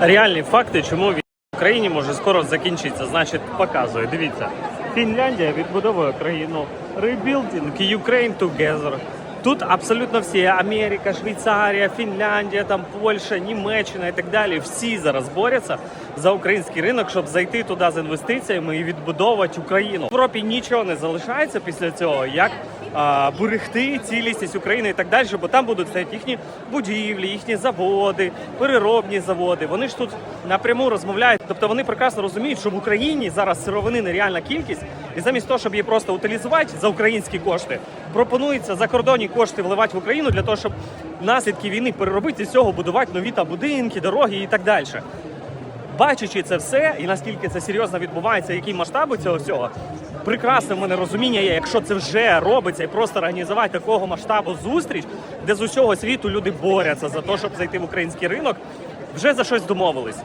реальні факти, чому війна в Україні може скоро закінчитися. Значить, показую. Дивіться, Фінляндія відбудовує країну. Rebuilding Ukraine together. Тут абсолютно всі Америка, Швейцарія, Фінляндія, там Польща, Німеччина і так далі. Всі зараз борються за український ринок, щоб зайти туди з інвестиціями і відбудовувати Україну. В Європі нічого не залишається після цього, як берегти цілісність України і так далі, бо там будуть стояти їхні будівлі, їхні заводи, переробні заводи. Вони ж тут напряму розмовляють. Тобто вони прекрасно розуміють, що в Україні зараз сировини нереальна кількість, і замість того, щоб її просто утилізувати за українські кошти, пропонується закордонні кошти вливати в Україну для того, щоб наслідки війни переробити з цього будувати нові та будинки, дороги і так далі. Бачачи це все, і наскільки це серйозно відбувається, які масштаби цього всього, прекрасне в мене розуміння є, якщо це вже робиться, і просто організувати такого масштабу зустріч, де з усього світу люди борються за те, щоб зайти в український ринок, вже за щось домовились.